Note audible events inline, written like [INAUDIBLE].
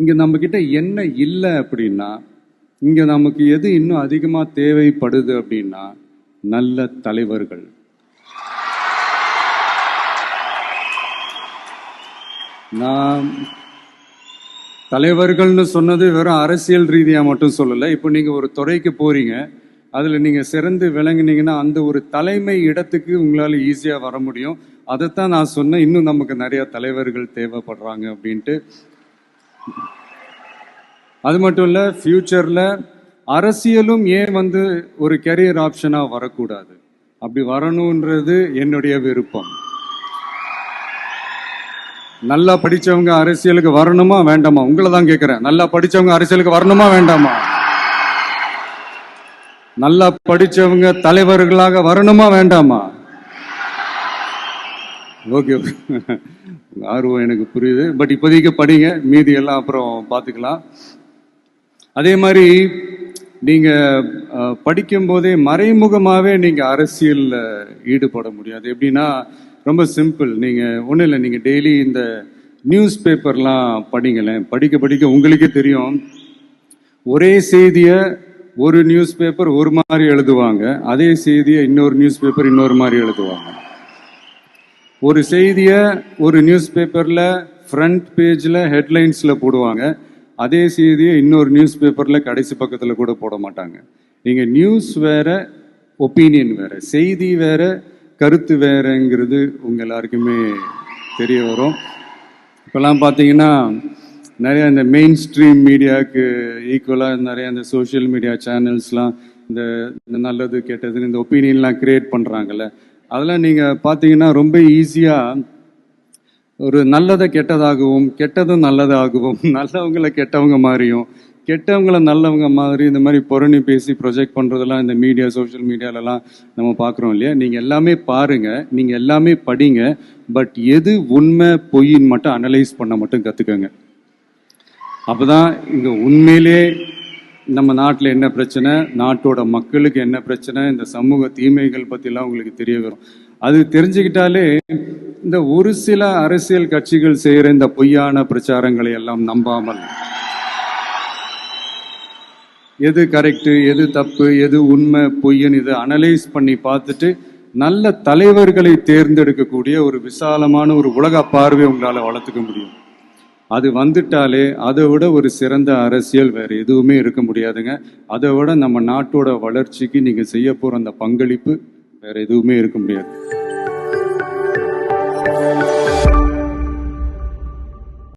இங்கே நம்ம கிட்ட என்ன இல்லை அப்படின்னா இங்கே நமக்கு எது இன்னும் அதிகமாக தேவைப்படுது அப்படின்னா நல்ல தலைவர்கள். நான் தலைவர்கள்னு சொன்னது வெறும் அரசியல் ரீதியாக மட்டும் சொல்லலை. இப்போ நீங்கள் ஒரு துறைக்கு போகிறீங்க அதில் நீங்கள் சிறந்து விளங்குனீங்கன்னா அந்த ஒரு தலைமை இடத்துக்கு உங்களால் ஈஸியாக வர முடியும். அதைத்தான் நான் சொன்னேன் இன்னும் நமக்கு நிறையா தலைவர்கள் தேவைப்படுறாங்க அப்படின்ட்டு. அது மட்டும் இல்ல ஃபியூச்சர்ல அரசியலும் ஏன் வந்து ஒரு கெரியர் ஆப்ஷனா வரக்கூடாது? அப்படி வரணுன்றது என்னுடைய விருப்பம். நல்லா படிச்சவங்க அரசியலுக்கு வரணுமா வேண்டாமா? உங்களை தான் கேட்குறேன் நல்லா படிச்சவங்க அரசியலுக்கு வரணுமா வேண்டாமா? நல்லா படிச்சவங்க தலைவர்களாக வரணுமா வேண்டாமா? ஓகே [LAUGHS] ஆர்வம் எனக்கு புரியுது. பட் இப்போதைக்கு படிங்க. மீதி எல்லாம் அப்புறம் பார்த்துக்கலாம். அதே மாதிரி நீங்க படிக்கும்போதே மறைமுகமாகவே நீங்கள் மறைமுகமாவே நீங்க ஈடுபட முடியாது. எப்படின்னா ரொம்ப சிம்பிள் நீங்கள் ஒன்றும் இல்லை. நீங்க டெய்லி இந்த நியூஸ் பேப்பர்லாம் படிங்களேன். படிக்க படிக்க உங்களுக்கே தெரியும். ஒரே செய்தியை ஒரு நியூஸ் பேப்பர் ஒரு மாதிரி எழுதுவாங்க. அதே செய்தியை இன்னொரு நியூஸ் பேப்பர் இன்னொரு மாதிரி எழுதுவாங்க. ஒரு செய்தியை ஒரு நியூஸ் பேப்பரில் ஃப்ரண்ட் பேஜில் ஹெட்லைன்ஸில் போடுவாங்க. அதே செய்தியை இன்னொரு நியூஸ் பேப்பரில் கடைசி பக்கத்தில் கூட போட மாட்டாங்க. நீங்கள் நியூஸ் வேற ஒப்பீனியன் வேற செய்தி வேற கருத்து வேறங்கிறது உங்க எல்லாருக்குமே தெரிய வரும். இப்போல்லாம் பார்த்தீங்கன்னா நிறைய இந்த மெயின் ஸ்ட்ரீம் மீடியாவுக்கு ஈக்குவலாக நிறைய இந்த சோஷியல் மீடியா சேனல்ஸ்லாம் இந்த இந்த நல்லது கெட்டதுன்னு இந்த ஒப்பீனியன்லாம் கிரியேட் பண்ணுறாங்கல்ல அதெல்லாம் நீங்கள் பார்த்தீங்கன்னா ரொம்ப ஈஸியாக ஒரு நல்லதை கெட்டதாகவும் கெட்டதும் நல்லதாகவும் [LAUGHS] நல்லவங்களை கெட்டவங்க மாதிரியும் கெட்டவங்கள நல்லவங்க மாதிரி இந்த மாதிரி புரணி பேசி ப்ரொஜெக்ட் பண்ணுறதெல்லாம் இந்த மீடியா சோஷியல் மீடியாலலாம் நம்ம பார்க்குறோம் இல்லையா? நீங்கள் எல்லாமே பாருங்க நீங்கள் எல்லாமே படிங்க பட் எது உண்மை பொய்ன்னு மட்டும் அனலைஸ் பண்ண மட்டும் கற்றுக்கங்க அப்பதான் இங்கே உண்மையிலே நம்ம நாட்டில் என்ன பிரச்சனை? நாட்டோட மக்களுக்கு என்ன பிரச்சனை? இந்த சமூக தீமைகள் பற்றிலாம் உங்களுக்கு தெரிய வரும். அது தெரிஞ்சுக்கிட்டாலே இந்த ஒரு சில அரசியல் கட்சிகள் செய்கிற இந்த பொய்யான பிரச்சாரங்களை எல்லாம் நம்பாமல் எது கரெக்டு எது தப்பு எது உண்மை பொய்ன்னு இதை அனலைஸ் பண்ணி பார்த்துட்டு நல்ல தலைவர்களை தேர்ந்தெடுக்கக்கூடிய ஒரு விசாலமான ஒரு உலக பார்வை உங்களால் வளர்த்துக்க முடியும். அது வந்துட்டாலே அதை விட ஒரு சிறந்த அரசியல் வேற எதுவுமே இருக்க முடியாதுங்க. அதை விட நம்ம நாட்டோட வளர்ச்சிக்கு நீங்க செய்ய போற அந்த பங்களிப்பு வேற எதுவுமே இருக்க முடியாது.